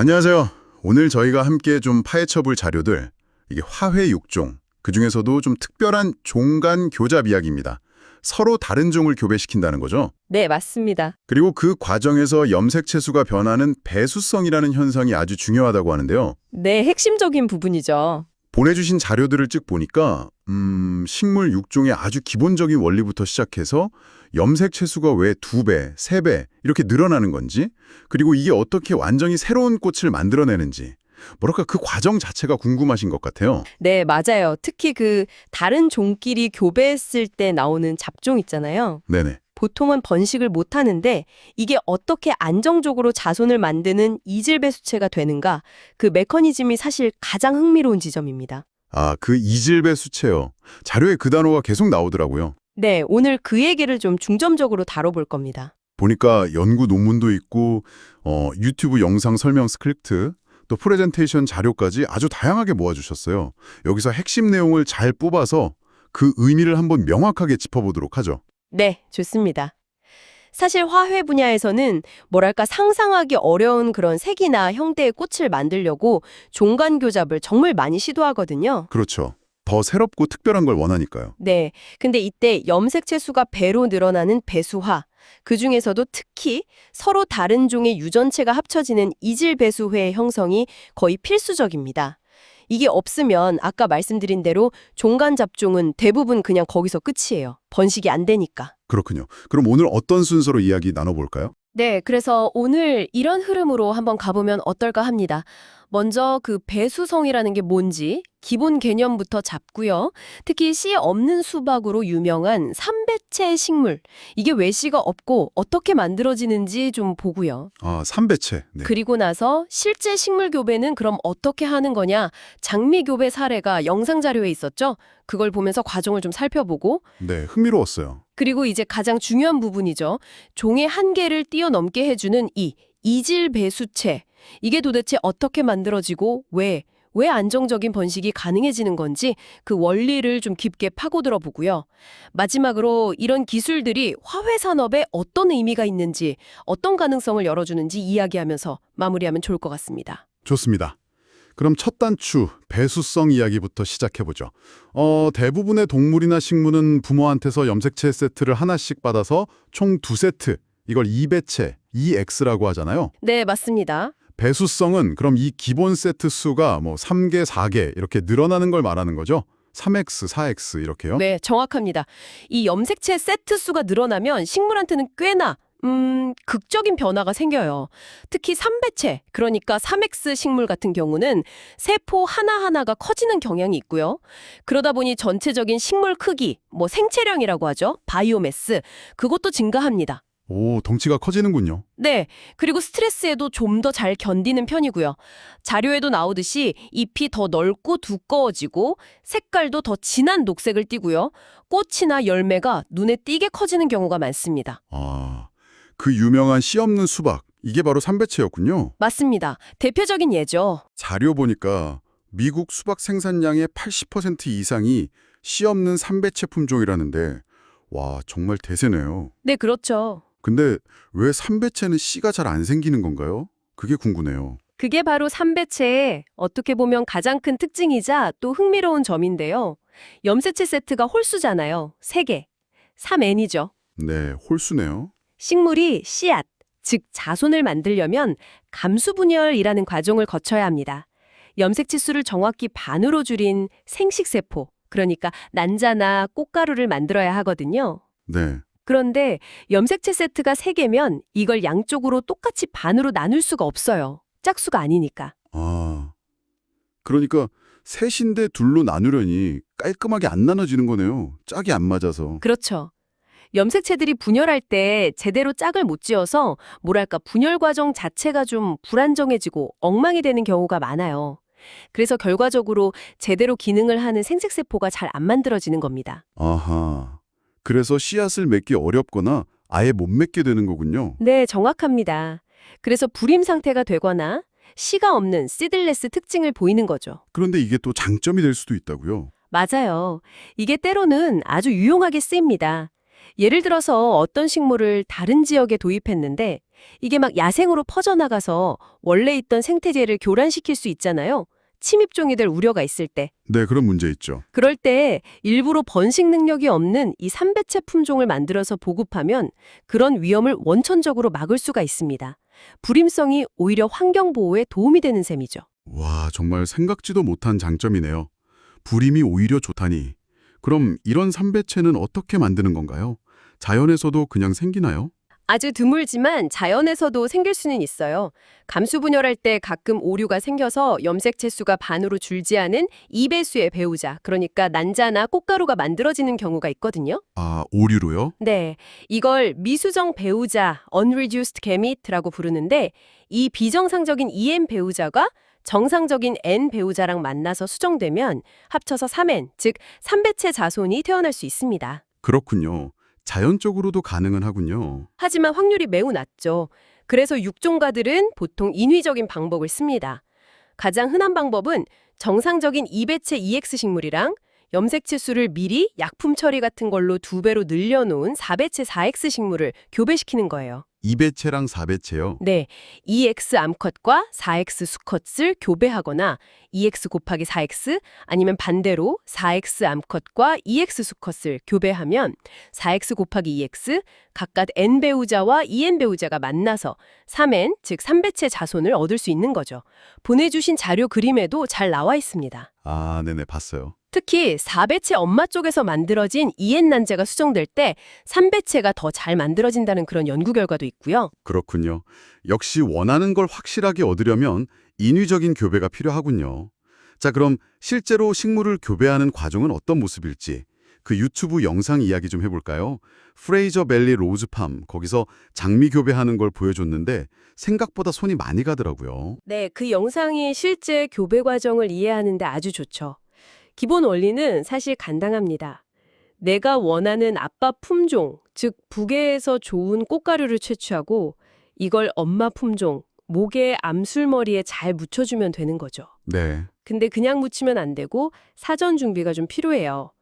안녕하세요. 오늘 저희가 함께 좀 파헤쳐 볼 자료들, 이게 화훼 육종, 그 중에서도 좀 특별한 종간 교잡 이야기입니다. 서로 다른 종을 교배시킨다는 거죠. 네, 맞습니다. 그리고 그 과정에서 염색 채수가 변하는 배수성이라는 현상이 아주 중요하다고 하는데요. 네, 핵심적인 부분이죠. 보내주신 자료들을 쭉 보니까 음, 식물 육종의 아주 기본적인 원리부터 시작해서 염색 채수가 왜 두 배, 세 배 이렇게 늘어나는 건지 그리고 이게 어떻게 완전히 새로운 꽃을 만들어내는지 뭐랄까 그 과정 자체가 궁금하신 것 같아요. 네, 맞아요. 특히 그 다른 종끼리 교배했을 때 나오는 잡종 있잖아요. 네네. 보통은 번식을 못 하는데 이게 어떻게 안정적으로 자손을 만드는 이질배수체가 되는가 그 메커니즘이 사실 가장 흥미로운 지점입니다. 아, 그 이질배 수채요. 자료에 그 단어가 계속 나오더라고요. 네, 오늘 그 얘기를 좀 중점적으로 다뤄볼 겁니다. 보니까 연구 논문도 있고 어, 유튜브 영상 설명 스크립트 또 프레젠테이션 자료까지 아주 다양하게 모아주셨어요. 여기서 핵심 내용을 잘 뽑아서 그 의미를 한번 명확하게 짚어보도록 하죠. 네, 좋습니다. 사실 화훼 분야에서는 뭐랄까 상상하기 어려운 그런 색이나 형태의 꽃을 만들려고 종간 교잡을 정말 많이 시도하거든요. 그렇죠. 더 새롭고 특별한 걸 원하니까요. 네. 근데 이때 염색 채수가 배로 늘어나는 배수화, 그 중에서도 특히 서로 다른 종의 유전체가 합쳐지는 이질배수회의 형성이 거의 필수적입니다. 이게 없으면 아까 말씀드린 대로 종간 잡종은 대부분 그냥 거기서 끝이에요. 번식이 안 되니까. 그렇군요. 그럼 오늘 어떤 순서로 이야기 나눠볼까요? 네, 그래서 오늘 이런 흐름으로 한번 가보면 어떨까 합니다. 먼저 그 배수성이라는 게 뭔지 기본 개념부터 잡고요. 특히 씨 없는 수박으로 유명한 삼배체 식물. 이게 왜 씨가 없고 어떻게 만들어지는지 좀 보고요. 아, 삼배체. 네. 그리고 나서 실제 식물 교배는 그럼 어떻게 하는 거냐? 장미 교배 사례가 영상 자료에 있었죠? 그걸 보면서 과정을 좀 살펴보고 네, 흥미로웠어요. 그리고 이제 가장 중요한 부분이죠. 종의 한계를 뛰어넘게 해주는 이 이질 배수체. 이게 도대체 어떻게 만들어지고 왜, 왜 안정적인 번식이 가능해지는 건지 그 원리를 좀 깊게 파고들어 보고요. 마지막으로 이런 기술들이 화훼 산업에 어떤 의미가 있는지, 어떤 가능성을 열어주는지 이야기하면서 마무리하면 좋을 것 같습니다. 좋습니다. 그럼 첫 단추, 배수성 이야기부터 시작해보죠. 어, 대부분의 동물이나 식물은 부모한테서 염색체 세트를 하나씩 받아서 총 두 세트, 이걸 2배체, 2X라고 하잖아요. 네, 맞습니다. 배수성은 그럼 이 기본 세트 수가 뭐 3개, 4개 이렇게 늘어나는 걸 말하는 거죠? 3X, 4X 이렇게요? 네, 정확합니다. 이 염색체 세트 수가 늘어나면 식물한테는 꽤나 음, 극적인 변화가 생겨요. 특히 3배체, 그러니까 3X 식물 같은 경우는 세포 하나하나가 커지는 경향이 있고요. 그러다 보니 전체적인 식물 크기, 뭐 생체량이라고 하죠. 바이오매스, 그것도 증가합니다. 오, 덩치가 커지는군요. 네, 그리고 스트레스에도 좀 더 잘 견디는 편이고요. 자료에도 나오듯이 잎이 더 넓고 두꺼워지고 색깔도 더 진한 녹색을 띠고요. 꽃이나 열매가 눈에 띄게 커지는 경우가 많습니다. 아, 그 유명한 씨 없는 수박, 이게 바로 3배체였군요. 맞습니다. 대표적인 예죠. 자료 보니까 미국 수박 생산량의 80% 이상이 씨 없는 3배체 품종이라는데 와, 정말 대세네요. 네, 그렇죠. 근데 왜 3배체는 씨가 잘 안 생기는 건가요? 그게 궁금해요. 그게 바로 삼배체의 어떻게 보면 가장 큰 특징이자 또 흥미로운 점인데요. 염색체 세트가 홀수잖아요. 3개. 3N이죠. 네, 홀수네요. 식물이 씨앗, 즉 자손을 만들려면 감수분열이라는 과정을 거쳐야 합니다. 염색체 수를 정확히 반으로 줄인 생식세포, 그러니까 난자나 꽃가루를 만들어야 하거든요. 네. 그런데 염색체 세트가 3개면 이걸 양쪽으로 똑같이 반으로 나눌 수가 없어요. 짝수가 아니니까. 아, 그러니까 셋인데 둘로 나누려니 깔끔하게 안 나눠지는 거네요. 짝이 안 맞아서. 그렇죠. 염색체들이 분열할 때 제대로 짝을 못 지어서 뭐랄까 분열 과정 자체가 좀 불안정해지고 엉망이 되는 경우가 많아요. 그래서 결과적으로 제대로 기능을 하는 생식세포가 잘 안 만들어지는 겁니다. 아하. 그래서 씨앗을 맺기 어렵거나 아예 못 맺게 되는 거군요. 네, 정확합니다. 그래서 불임 상태가 되거나 씨가 없는 시들레스 특징을 보이는 거죠. 그런데 이게 또 장점이 될 수도 있다고요. 맞아요. 이게 때로는 아주 유용하게 쓰입니다. 예를 들어서 어떤 식물을 다른 지역에 도입했는데 이게 막 야생으로 퍼져나가서 원래 있던 생태계를 교란시킬 수 있잖아요. 침입종이 될 우려가 있을 때. 네, 그런 문제 있죠. 그럴 때 일부러 번식 능력이 없는 이 삼배채 품종을 만들어서 보급하면 그런 위험을 원천적으로 막을 수가 있습니다. 불임성이 오히려 환경 보호에 도움이 되는 셈이죠. 와, 정말 생각지도 못한 장점이네요. 불임이 오히려 좋다니. 그럼 이런 삼배체는 어떻게 만드는 건가요? 자연에서도 그냥 생기나요? 아주 드물지만 자연에서도 생길 수는 있어요. 감수 분열할 때 가끔 오류가 생겨서 염색 채수가 반으로 줄지 않은 이배수의 배우자, 그러니까 난자나 꽃가루가 만들어지는 경우가 있거든요. 아, 오류로요? 네, 이걸 미수정 배우자, unreduced gamete라고 부르는데 이 비정상적인 EN 배우자가 정상적인 N 배우자랑 만나서 수정되면 합쳐서 3N, 즉 3배체 자손이 태어날 수 있습니다. 그렇군요. 자연적으로도 가능은 하군요. 하지만 확률이 매우 낮죠. 그래서 육종가들은 보통 인위적인 방법을 씁니다. 가장 흔한 방법은 정상적인 이배체 EX 식물이랑 염색 채수를 미리 약품 처리 같은 걸로 두 배로 늘려놓은 4배체 4X 식물을 교배시키는 거예요. 2배체랑 4배체요. 네, EX 암컷과 4X 수컷을 교배하거나 EX 곱하기 4X 아니면 반대로 4X 암컷과 EX 수컷을 교배하면 4X 곱하기 EX 각각 N 배우자와 EN 배우자가 만나서 3N 즉 3배체 자손을 얻을 수 있는 거죠. 보내주신 자료 그림에도 잘 나와 있습니다. 아, 네네, 봤어요. 특히 4배체 엄마 쪽에서 만들어진 EN 난제가 수정될 때 3배체가 더 잘 만들어진다는 그런 연구 결과도 있고요. 그렇군요. 역시 원하는 걸 확실하게 얻으려면 인위적인 교배가 필요하군요. 자, 그럼 실제로 식물을 교배하는 과정은 어떤 모습일지 그 유튜브 영상 이야기 좀 해볼까요? 프레이저 밸리 로즈팜, 거기서 장미 교배하는 걸 보여줬는데 생각보다 손이 많이 가더라고요. 네, 그 영상이 실제 교배 과정을 이해하는데 아주 좋죠. 기본 원리는 사실 간단합니다. 내가 원하는 아빠 품종, 즉 부계에서 좋은 꽃가루를 채취하고 이걸 엄마 품종, 목의 암술머리에 잘 묻혀주면 되는 거죠. 네, 근데 그냥 묻히면 안 되고 사전 준비가 좀 필요해요.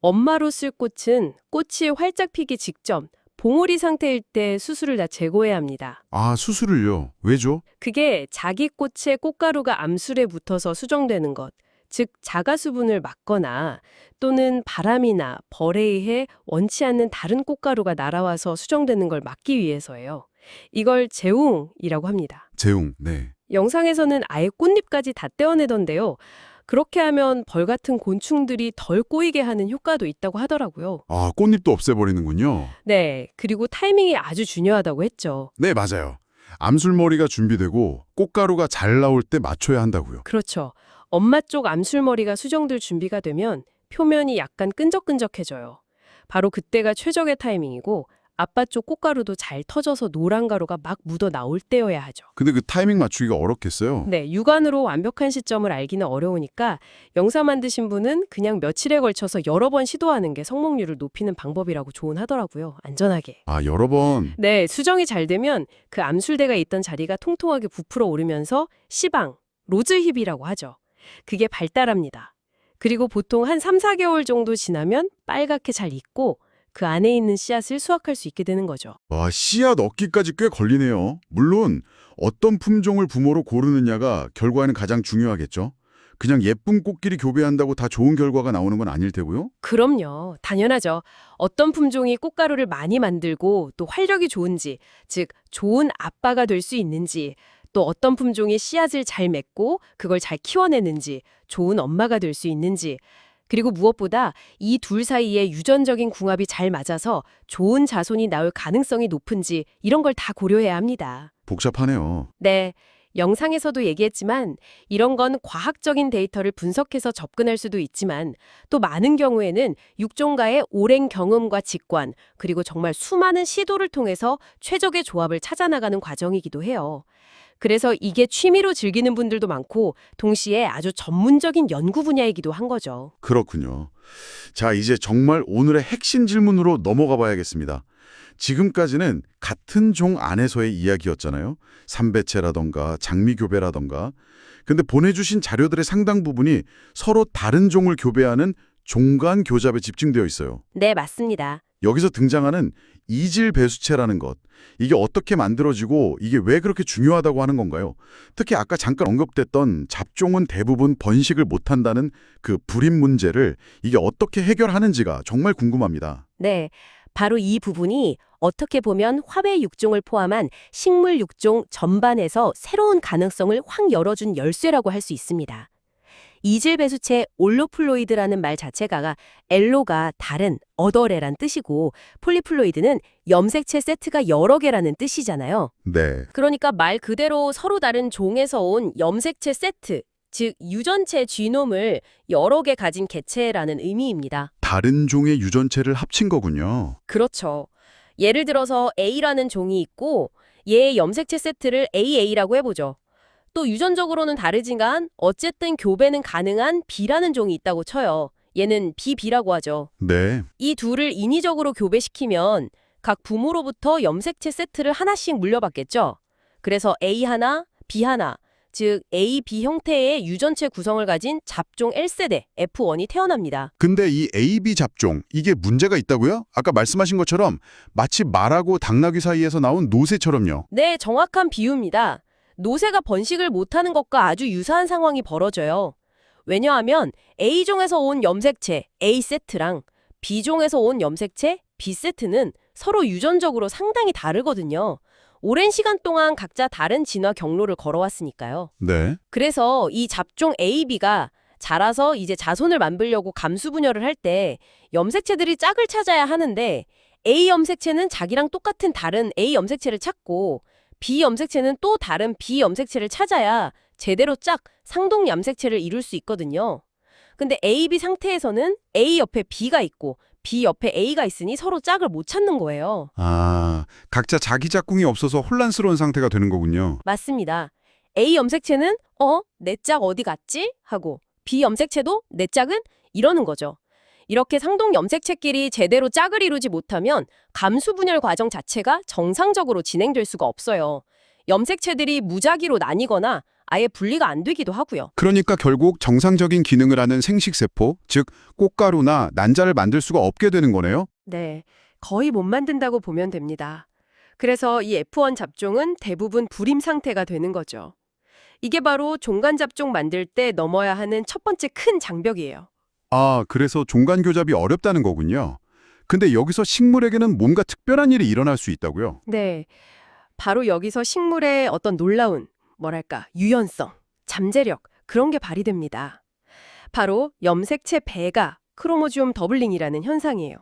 엄마로 쓸 꽃은 꽃이 활짝 피기 직전 봉오리 상태일 때 수술을 다 제거해야 합니다. 아, 수술을요? 왜죠? 그게 자기 꽃의 꽃가루가 암술에 붙어서 수정되는 것, 즉 자가 수분을 막거나 또는 바람이나 벌에 의해 원치 않는 다른 꽃가루가 날아와서 수정되는 걸 막기 위해서예요. 이걸 재웅이라고 합니다. 재웅, 네. 영상에서는 아예 꽃잎까지 다 떼어내던데요. 그렇게 하면 벌 같은 곤충들이 덜 꼬이게 하는 효과도 있다고 하더라고요. 아, 꽃잎도 없애버리는군요. 네, 그리고 타이밍이 아주 중요하다고 했죠. 네, 맞아요. 암술머리가 준비되고 꽃가루가 잘 나올 때 맞춰야 한다고요. 그렇죠. 엄마 쪽 암술머리가 수정될 준비가 되면 표면이 약간 끈적끈적해져요. 바로 그때가 최적의 타이밍이고 아빠 쪽 꽃가루도 잘 터져서 노란 가루가 막 묻어 나올 때여야 하죠. 근데 그 타이밍 맞추기가 어렵겠어요. 네, 육안으로 완벽한 시점을 알기는 어려우니까 영상 만드신 분은 그냥 며칠에 걸쳐서 여러 번 시도하는 게 성공률을 높이는 방법이라고 조언하더라고요. 안전하게. 아, 여러 번. 네, 수정이 잘 되면 그 암술대가 있던 자리가 통통하게 부풀어 오르면서 시방, 로즈힙이라고 하죠. 그게 발달합니다. 그리고 보통 한 3, 4개월 정도 지나면 빨갛게 잘 익고 그 안에 있는 씨앗을 수확할 수 있게 되는 거죠. 와, 씨앗 얻기까지 꽤 걸리네요. 물론 어떤 품종을 부모로 고르느냐가 결과에는 가장 중요하겠죠. 그냥 예쁜 꽃끼리 교배한다고 다 좋은 결과가 나오는 건 아닐 테고요. 그럼요. 당연하죠. 어떤 품종이 꽃가루를 많이 만들고 또 활력이 좋은지, 즉 좋은 아빠가 될 수 있는지, 또 어떤 품종이 씨앗을 잘 맺고 그걸 잘 키워내는지, 좋은 엄마가 될 수 있는지, 그리고 무엇보다 이 둘 사이에 유전적인 궁합이 잘 맞아서 좋은 자손이 나올 가능성이 높은지 이런 걸 다 고려해야 합니다. 복잡하네요. 네. 영상에서도 얘기했지만 이런 건 과학적인 데이터를 분석해서 접근할 수도 있지만 또 많은 경우에는 육종가의 오랜 경험과 직관 그리고 정말 수많은 시도를 통해서 최적의 조합을 찾아나가는 과정이기도 해요. 그래서 이게 취미로 즐기는 분들도 많고 동시에 아주 전문적인 연구 분야이기도 한 거죠. 그렇군요. 자, 이제 정말 오늘의 핵심 질문으로 넘어가 봐야겠습니다. 지금까지는 같은 종 안에서의 이야기였잖아요. 삼배체라던가 장미교배라던가. 근데 보내주신 자료들의 상당 부분이 서로 다른 종을 교배하는 종간 교잡에 집중되어 있어요. 네, 맞습니다. 여기서 등장하는 이질 배수체라는 것. 이게 어떻게 만들어지고 이게 왜 그렇게 중요하다고 하는 건가요? 특히 아까 잠깐 언급됐던 잡종은 대부분 번식을 못한다는 그 불임 문제를 이게 어떻게 해결하는지가 정말 궁금합니다. 네, 바로 이 부분이 어떻게 보면 화훼 육종을 포함한 식물 육종 전반에서 새로운 가능성을 확 열어준 열쇠라고 할 수 있습니다. 이질 배수체 올로플로이드라는 말 자체가 엘로가 다른, 어더래란 뜻이고 폴리플로이드는 염색체 세트가 여러 개라는 뜻이잖아요. 네. 그러니까 말 그대로 서로 다른 종에서 온 염색체 세트, 즉 유전체 지놈을 여러 개 가진 개체라는 의미입니다. 다른 종의 유전체를 합친 거군요. 그렇죠. 예를 들어서 A라는 종이 있고 얘의 염색체 세트를 AA라고 해보죠. 또 유전적으로는 다르지만 어쨌든 교배는 가능한 B라는 종이 있다고 쳐요. 얘는 BB라고 하죠. 네. 이 둘을 인위적으로 교배시키면 각 부모로부터 염색체 세트를 하나씩 물려받겠죠. 그래서 A 하나, B 하나, 즉 A, B 형태의 유전체 구성을 가진 잡종 1세대 F1이 태어납니다. 근데 이 AB 잡종, 이게 문제가 있다고요? 아까 말씀하신 것처럼 마치 말하고 당나귀 사이에서 나온 노새처럼요. 네, 정확한 비유입니다. 노새가 번식을 못하는 것과 아주 유사한 상황이 벌어져요. 왜냐하면 A종에서 온 염색체 A세트랑 B종에서 온 염색체 B세트는 서로 유전적으로 상당히 다르거든요. 오랜 시간 동안 각자 다른 진화 경로를 걸어왔으니까요. 네. 그래서 이 잡종 AB가 자라서 이제 자손을 만들려고 감수 분열을 할 때 염색체들이 짝을 찾아야 하는데 A 염색체는 자기랑 똑같은 다른 A 염색체를 찾고 B 염색체는 또 다른 B 염색체를 찾아야 제대로 짝 상동 염색체를 이룰 수 있거든요. 근데 AB 상태에서는 A 옆에 B가 있고 B 옆에 A가 있으니 서로 짝을 못 찾는 거예요. 아, 각자 자기 짝꿍이 없어서 혼란스러운 상태가 되는 거군요. 맞습니다. A 염색체는 어? 내 짝 어디 갔지? 하고 B 염색체도 내 짝은 이러는 거죠. 이렇게 상동 염색체끼리 제대로 짝을 이루지 못하면 감수 분열 과정 자체가 정상적으로 진행될 수가 없어요. 염색체들이 무작위로 나뉘거나 아예 분리가 안 되기도 하고요. 그러니까 결국 정상적인 기능을 하는 생식세포, 즉 꽃가루나 난자를 만들 수가 없게 되는 거네요. 네, 거의 못 만든다고 보면 됩니다. 그래서 이 F1 잡종은 대부분 불임 상태가 되는 거죠. 이게 바로 종간 잡종 만들 때 넘어야 하는 첫 번째 큰 장벽이에요. 아, 그래서 종간 교잡이 어렵다는 거군요. 근데 여기서 식물에게는 뭔가 특별한 일이 일어날 수 있다고요. 네. 바로 여기서 식물의 어떤 놀라운, 뭐랄까, 유연성, 잠재력, 그런 게 발휘됩니다. 바로 염색체 배가 크로모듈 더블링이라는 현상이에요.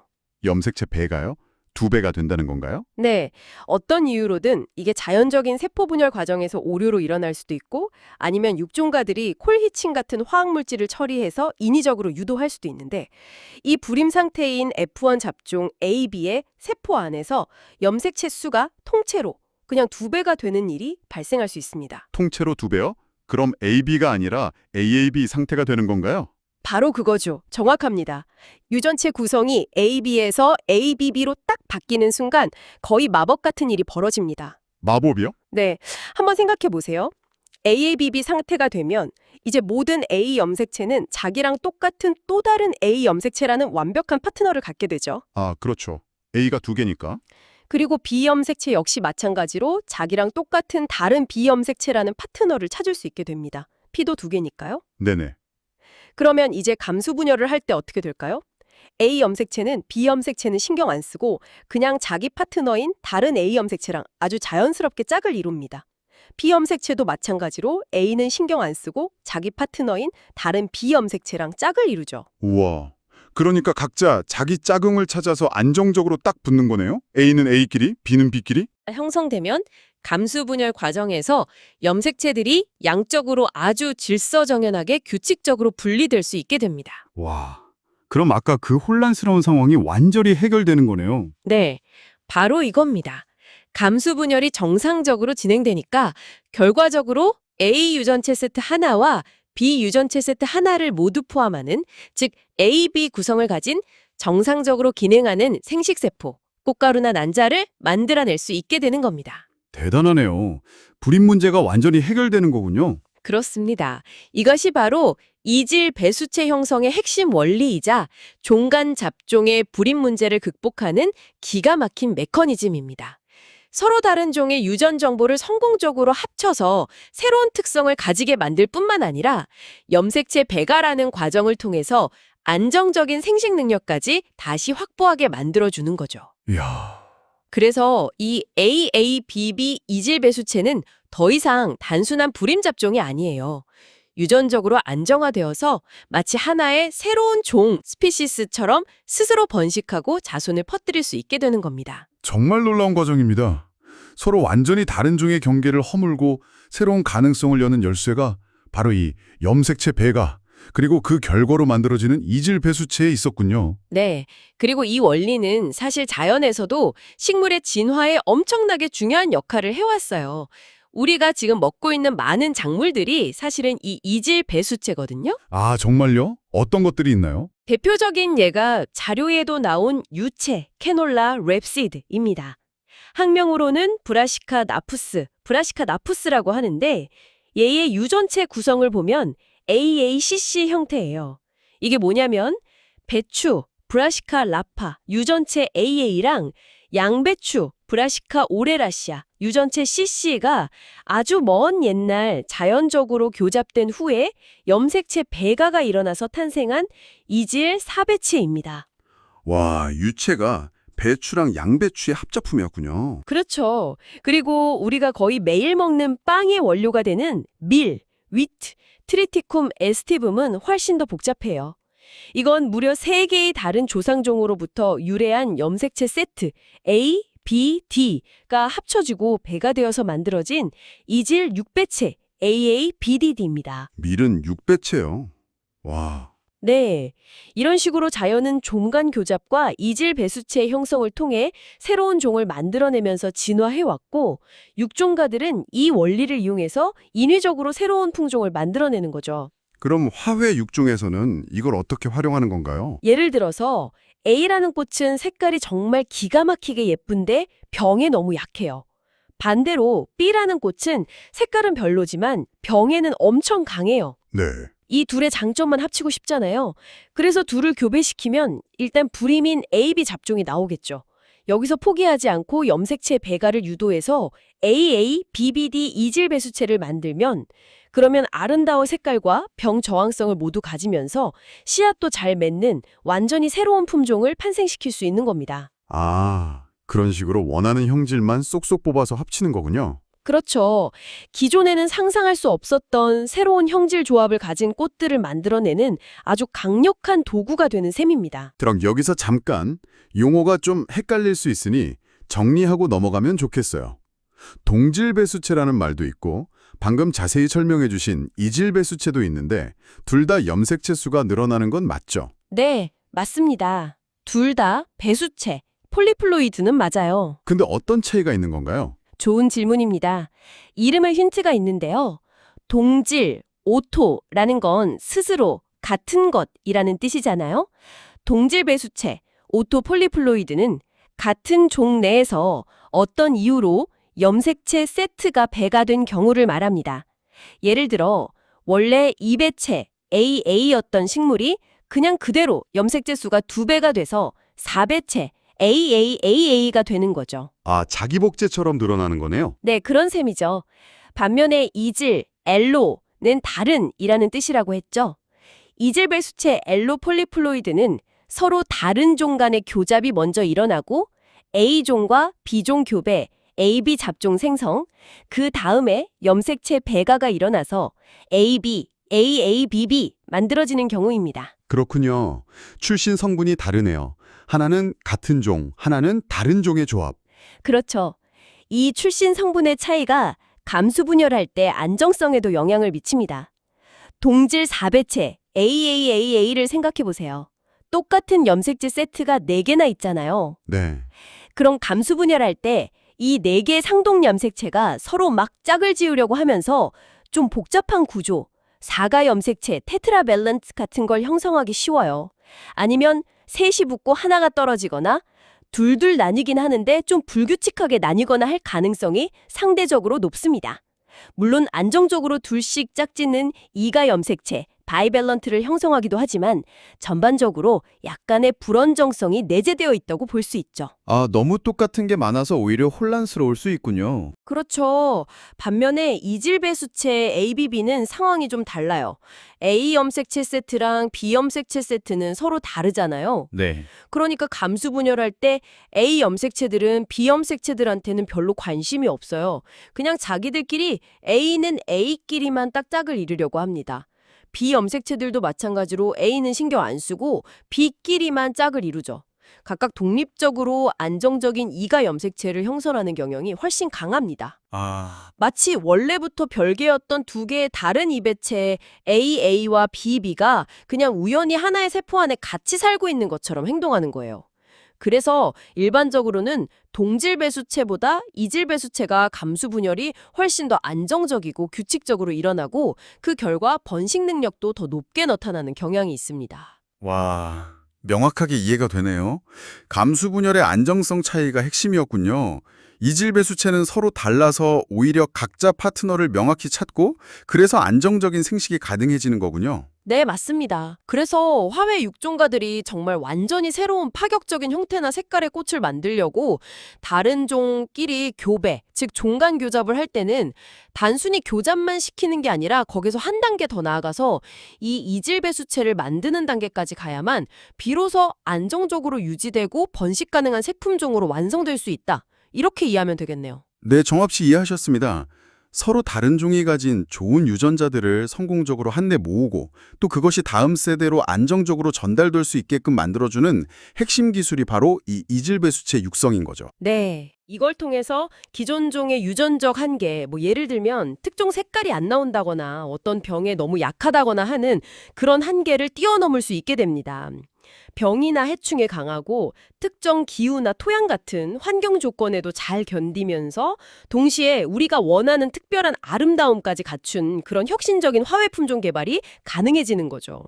염색체 배가요? 두 배가 된다는 건가요? 네. 어떤 이유로든 이게 자연적인 세포 분열 과정에서 오류로 일어날 수도 있고 아니면 육종가들이 콜히친 같은 화학물질을 처리해서 인위적으로 유도할 수도 있는데 이 불임 상태인 F1 잡종 AB의 세포 안에서 염색체 수가 통째로 그냥 두 배가 되는 일이 발생할 수 있습니다. 통째로 두 배요? 그럼 AB가 아니라 AAB 상태가 되는 건가요? 바로 그거죠. 정확합니다. 유전체 구성이 AB에서 ABB로 딱 바뀌는 순간 거의 마법 같은 일이 벌어집니다. 마법이요? 네, 한번 생각해 보세요. AABB 상태가 되면 이제 모든 A 염색체는 자기랑 똑같은 또 다른 A 염색체라는 완벽한 파트너를 갖게 되죠. 아, 그렇죠. A가 두 개니까. 그리고 B 염색체 역시 마찬가지로 자기랑 똑같은 다른 B 염색체라는 파트너를 찾을 수 있게 됩니다. P도 두 개니까요. 네네. 그러면 이제 감수 분열을 할 때 어떻게 될까요? A 염색체는 B 염색체는 신경 안 쓰고 그냥 자기 파트너인 다른 A 염색체랑 아주 자연스럽게 짝을 이룹니다. B 염색체도 마찬가지로 A는 신경 안 쓰고 자기 파트너인 다른 B 염색체랑 짝을 이루죠. 우와. 그러니까 각자 자기 짝꿍을 찾아서 안정적으로 딱 붙는 거네요? A는 A끼리, B는 B끼리? 형성되면 감수 분열 과정에서 염색체들이 양적으로 아주 질서정연하게 규칙적으로 분리될 수 있게 됩니다. 와. 그럼 아까 그 혼란스러운 상황이 완전히 해결되는 거네요. 네, 바로 이겁니다. 감수 분열이 정상적으로 진행되니까 결과적으로 A 유전체 세트 하나와 B 유전체 세트 하나를 모두 포함하는 즉 AB 구성을 가진 정상적으로 기능하는 생식세포, 꽃가루나 난자를 만들어낼 수 있게 되는 겁니다. 대단하네요. 불임 문제가 완전히 해결되는 거군요. 그렇습니다. 이것이 바로 이질 배수체 형성의 핵심 원리이자 종간 잡종의 불임 문제를 극복하는 기가 막힌 메커니즘입니다. 서로 다른 종의 유전 정보를 성공적으로 합쳐서 새로운 특성을 가지게 만들 뿐만 아니라 염색체 배가라는 과정을 통해서 안정적인 생식 능력까지 다시 확보하게 만들어주는 거죠. 이야. 그래서 이 AABB 이질 배수체는 더 이상 단순한 불임 잡종이 아니에요. 유전적으로 안정화되어서 마치 하나의 새로운 종, 스피시스처럼 스스로 번식하고 자손을 퍼뜨릴 수 있게 되는 겁니다. 정말 놀라운 과정입니다. 서로 완전히 다른 종의 경계를 허물고 새로운 가능성을 여는 열쇠가 바로 이 염색체 배가 그리고 그 결과로 만들어지는 이질 배수체에 있었군요. 네. 그리고 이 원리는 사실 자연에서도 식물의 진화에 엄청나게 중요한 역할을 해왔어요. 우리가 지금 먹고 있는 많은 작물들이 사실은 이 이질 배수체거든요. 아, 정말요? 어떤 것들이 있나요? 대표적인 예가 자료에도 나온 유채, 캐놀라, 랩시드입니다. 학명으로는 브라시카 나푸스, 브라시카 나푸스라고 하는데 얘의 유전체 구성을 보면 AACC 형태예요. 이게 뭐냐면 배추, 브라시카 라파, 유전체 AA랑 양배추, 브라시카 오레라시아, 유전체 CC가 아주 먼 옛날 자연적으로 교잡된 후에 염색체 배가가 일어나서 탄생한 이질 사배체입니다. 와, 유채가 배추랑 양배추의 합작품이었군요. 그렇죠. 그리고 우리가 거의 매일 먹는 빵의 원료가 되는 밀, 위트, 트리티쿰 에스티뵼은 훨씬 더 복잡해요. 이건 무려 3개의 다른 조상종으로부터 유래한 염색체 세트 A, B, D가 합쳐지고 배가 되어서 만들어진 이질 6배체 AABDD입니다. 밀은 육배체요. 와, 네. 이런 식으로 자연은 종간 교잡과 이질 배수체의 형성을 통해 새로운 종을 만들어내면서 진화해왔고, 육종가들은 이 원리를 이용해서 인위적으로 새로운 품종을 만들어내는 거죠. 그럼 화훼 육종에서는 이걸 어떻게 활용하는 건가요? 예를 들어서 A라는 꽃은 색깔이 정말 기가 막히게 예쁜데 병에 너무 약해요. 반대로 B라는 꽃은 색깔은 별로지만 병에는 엄청 강해요. 네. 이 둘의 장점만 합치고 싶잖아요. 그래서 둘을 교배시키면 일단 불임인 AB 잡종이 나오겠죠. 여기서 포기하지 않고 염색체 배가를 유도해서 AA, BBD 이질 배수체를 만들면 그러면 아름다운 색깔과 병 저항성을 모두 가지면서 씨앗도 잘 맺는 완전히 새로운 품종을 판생시킬 수 있는 겁니다. 아, 그런 식으로 원하는 형질만 쏙쏙 뽑아서 합치는 거군요. 그렇죠. 기존에는 상상할 수 없었던 새로운 형질 조합을 가진 꽃들을 만들어내는 아주 강력한 도구가 되는 셈입니다. 그럼 여기서 잠깐 용어가 좀 헷갈릴 수 있으니 정리하고 넘어가면 좋겠어요. 동질배수체라는 말도 있고 방금 자세히 설명해 주신 이질배수체도 있는데 둘 다 염색체 수가 늘어나는 건 맞죠? 네, 맞습니다. 둘 다 배수체, 폴리플로이드는 맞아요. 근데 어떤 차이가 있는 건가요? 좋은 질문입니다. 이름에 힌트가 있는데요. 동질, 오토라는 건 스스로 같은 것이라는 뜻이잖아요. 동질 배수체, 오토 폴리플로이드는 같은 종 내에서 어떤 이유로 염색체 세트가 배가 된 경우를 말합니다. 예를 들어 원래 2배체 AA였던 식물이 그냥 그대로 염색체 수가 2배가 돼서 4배체 AAAA가 되는 거죠. 아, 자기 복제처럼 늘어나는 거네요. 네, 그런 셈이죠. 반면에 이질, 엘로는 다른 이라는 뜻이라고 했죠. 이질 배수체 엘로 폴리플로이드는 서로 다른 종 간의 교잡이 먼저 일어나고 A종과 B종 교배, AB 잡종 생성, 그 다음에 염색체 배가가 일어나서 AB, AABB 만들어지는 경우입니다. 그렇군요. 출신 성분이 다르네요. 하나는 같은 종, 하나는 다른 종의 조합. 그렇죠. 이 출신 성분의 차이가 감수 분열할 때 안정성에도 영향을 미칩니다. 동질 4배체 AAAA를 생각해 보세요. 똑같은 염색제 세트가 4개나 있잖아요. 네. 그럼 감수 분열할 때 이 4개의 상동 염색체가 서로 막 짝을 지으려고 하면서 좀 복잡한 구조, 사가 염색체, 테트라밸런트 같은 걸 형성하기 쉬워요. 아니면 셋이 붙고 하나가 떨어지거나 둘둘 나뉘긴 하는데 좀 불규칙하게 나뉘거나 할 가능성이 상대적으로 높습니다. 물론 안정적으로 둘씩 짝짓는 이가 염색체, 바이밸런트를 형성하기도 하지만 전반적으로 약간의 불안정성이 내재되어 있다고 볼 수 있죠. 아, 너무 똑같은 게 많아서 오히려 혼란스러울 수 있군요. 그렇죠. 반면에 이질 배수체 ABB는 상황이 좀 달라요. A 염색체 세트랑 B 염색체 세트는 서로 다르잖아요. 네. 그러니까 감수 분열할 때 A 염색체들은 B 염색체들한테는 별로 관심이 없어요. 그냥 자기들끼리 A는 A끼리만 딱 짝을 이루려고 합니다. B 염색체들도 마찬가지로 A는 신경 안 쓰고 B끼리만 짝을 이루죠. 각각 독립적으로 안정적인 이가 염색체를 형성하는 경향이 훨씬 강합니다. 아, 마치 원래부터 별개였던 두 개의 다른 이배체의 AA와 BB가 그냥 우연히 하나의 세포 안에 같이 살고 있는 것처럼 행동하는 거예요. 그래서 일반적으로는 동질 배수체보다 이질 배수체가 감수 분열이 훨씬 더 안정적이고 규칙적으로 일어나고 그 결과 번식 능력도 더 높게 나타나는 경향이 있습니다. 와, 명확하게 이해가 되네요. 감수 분열의 안정성 차이가 핵심이었군요. 이질 배수체는 서로 달라서 오히려 각자 파트너를 명확히 찾고 그래서 안정적인 생식이 가능해지는 거군요. 네, 맞습니다. 그래서 화훼 육종가들이 정말 완전히 새로운 파격적인 형태나 색깔의 꽃을 만들려고 다른 종끼리 교배, 즉 종간 교잡을 할 때는 단순히 교잡만 시키는 게 아니라 거기서 한 단계 더 나아가서 이 이질배수체를 만드는 단계까지 가야만 비로소 안정적으로 유지되고 번식 가능한 색품종으로 완성될 수 있다. 이렇게 이해하면 되겠네요. 네, 정확히 이해하셨습니다. 서로 다른 종이 가진 좋은 유전자들을 성공적으로 한데 모으고 또 그것이 다음 세대로 안정적으로 전달될 수 있게끔 만들어주는 핵심 기술이 바로 이 이질배수체 육성인 거죠. 네. 이걸 통해서 기존 종의 유전적 한계, 뭐 예를 들면 특정 색깔이 안 나온다거나 어떤 병에 너무 약하다거나 하는 그런 한계를 뛰어넘을 수 있게 됩니다. 병이나 해충에 강하고 특정 기후나 토양 같은 환경 조건에도 잘 견디면서 동시에 우리가 원하는 특별한 아름다움까지 갖춘 그런 혁신적인 화훼 품종 개발이 가능해지는 거죠.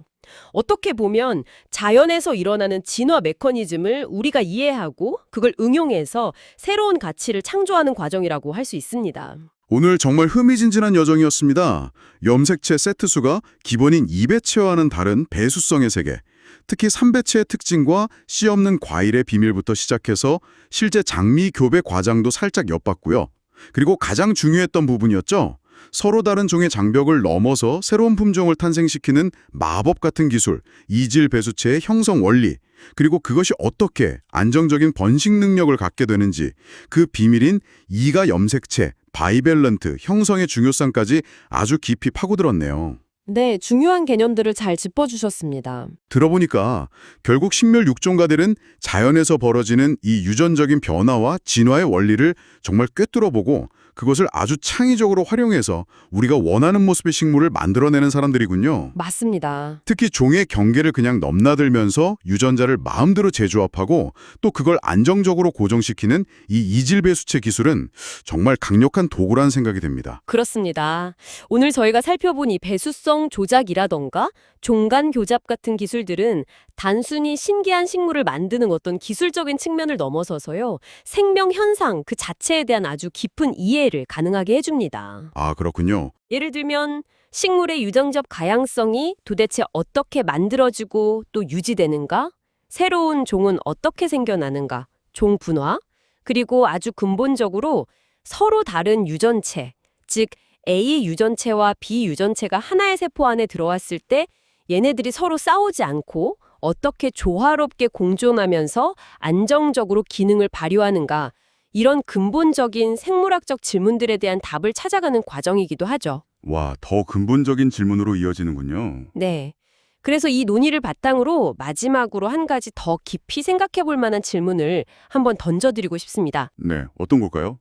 어떻게 보면 자연에서 일어나는 진화 메커니즘을 우리가 이해하고 그걸 응용해서 새로운 가치를 창조하는 과정이라고 할 수 있습니다. 오늘 정말 흥미진진한 여정이었습니다. 염색체 세트 수가 기본인 2배체와는 다른 배수성의 세계, 특히 3배체의 특징과 씨 없는 과일의 비밀부터 시작해서 실제 장미 교배 과정도 살짝 엿봤고요. 그리고 가장 중요했던 부분이었죠. 서로 다른 종의 장벽을 넘어서 새로운 품종을 탄생시키는 마법 같은 기술, 이질 배수체의 형성 원리, 그리고 그것이 어떻게 안정적인 번식 능력을 갖게 되는지 그 비밀인 이가 염색체, 바이밸런트, 형성의 중요성까지 아주 깊이 파고들었네요. 네, 중요한 개념들을 잘 짚어주셨습니다. 들어보니까 결국 식물 육종가들은 자연에서 벌어지는 이 유전적인 변화와 진화의 원리를 정말 꿰뚫어보고 그것을 아주 창의적으로 활용해서 우리가 원하는 모습의 식물을 만들어내는 사람들이군요. 맞습니다. 특히 종의 경계를 그냥 넘나들면서 유전자를 마음대로 재조합하고 또 그걸 안정적으로 고정시키는 이 이질배수체 기술은 정말 강력한 도구라는 생각이 듭니다. 그렇습니다. 오늘 저희가 살펴본 이 배수성 조작이라던가 종간 교잡 같은 기술들은 단순히 신기한 식물을 만드는 어떤 기술적인 측면을 넘어서서요. 생명 현상 그 자체에 대한 아주 깊은 이해를 가능하게 해줍니다. 아, 그렇군요. 예를 들면 식물의 유전적 가양성이 도대체 어떻게 만들어지고 또 유지되는가? 새로운 종은 어떻게 생겨나는가? 종 분화? 그리고 아주 근본적으로 서로 다른 유전체, 즉 A 유전체와 B 유전체가 하나의 세포 안에 들어왔을 때 얘네들이 서로 싸우지 않고 어떻게 조화롭게 공존하면서 안정적으로 기능을 발휘하는가? 이런 근본적인 생물학적 질문들에 대한 답을 찾아가는 과정이기도 하죠. 와, 더 근본적인 질문으로 이어지는군요. 네. 그래서 이 논의를 바탕으로 마지막으로 한 가지 더 깊이 생각해 볼 만한 질문을 한번 던져드리고 싶습니다. 네, 어떤 걸까요?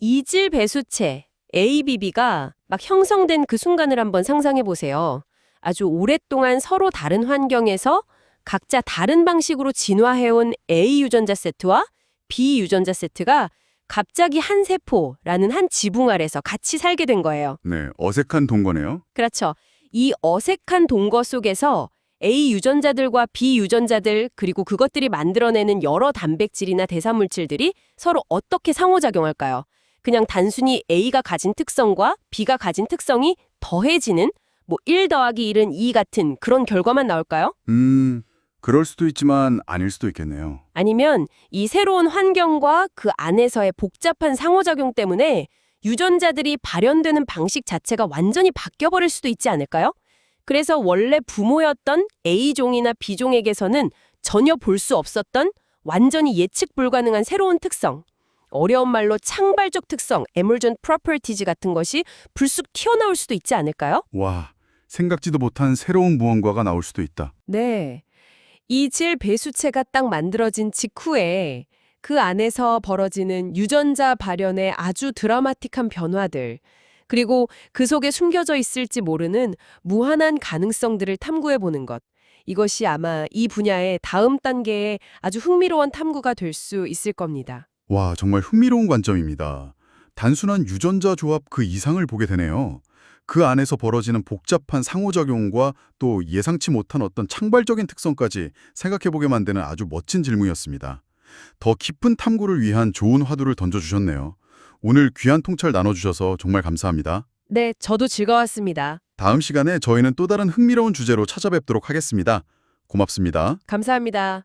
이질 배수체 ABB가 막 형성된 그 순간을 한번 상상해 보세요. 아주 오랫동안 서로 다른 환경에서 각자 다른 방식으로 진화해온 A 유전자 세트와 B 유전자 세트가 갑자기 한 세포라는 한 지붕 아래서 같이 살게 된 거예요. 네, 어색한 동거네요. 그렇죠. 이 어색한 동거 속에서 A 유전자들과 B 유전자들 그리고 그것들이 만들어내는 여러 단백질이나 대사물질들이 서로 어떻게 상호작용할까요? 그냥 단순히 A가 가진 특성과 B가 가진 특성이 더해지는 뭐 1 더하기 1은 2 같은 그런 결과만 나올까요? 음, 그럴 수도 있지만 아닐 수도 있겠네요. 아니면 이 새로운 환경과 그 안에서의 복잡한 상호작용 때문에 유전자들이 발현되는 방식 자체가 완전히 바뀌어버릴 수도 있지 않을까요? 그래서 원래 부모였던 A종이나 B종에게서는 전혀 볼 수 없었던 완전히 예측 불가능한 새로운 특성, 어려운 말로 창발적 특성, emergent properties 같은 것이 불쑥 튀어나올 수도 있지 않을까요? 와, 생각지도 못한 새로운 무언가가 나올 수도 있다. 네. 이 질 배수체가 딱 만들어진 직후에 그 안에서 벌어지는 유전자 발현의 아주 드라마틱한 변화들, 그리고 그 속에 숨겨져 있을지 모르는 무한한 가능성들을 탐구해 보는 것. 이것이 아마 이 분야의 다음 단계의 아주 흥미로운 탐구가 될 수 있을 겁니다. 와, 정말 흥미로운 관점입니다. 단순한 유전자 조합 그 이상을 보게 되네요. 그 안에서 벌어지는 복잡한 상호작용과 또 예상치 못한 어떤 창발적인 특성까지 생각해보게 만드는 아주 멋진 질문이었습니다. 더 깊은 탐구를 위한 좋은 화두를 던져주셨네요. 오늘 귀한 통찰 나눠주셔서 정말 감사합니다. 네, 저도 즐거웠습니다. 다음 시간에 저희는 또 다른 흥미로운 주제로 찾아뵙도록 하겠습니다. 고맙습니다. 감사합니다.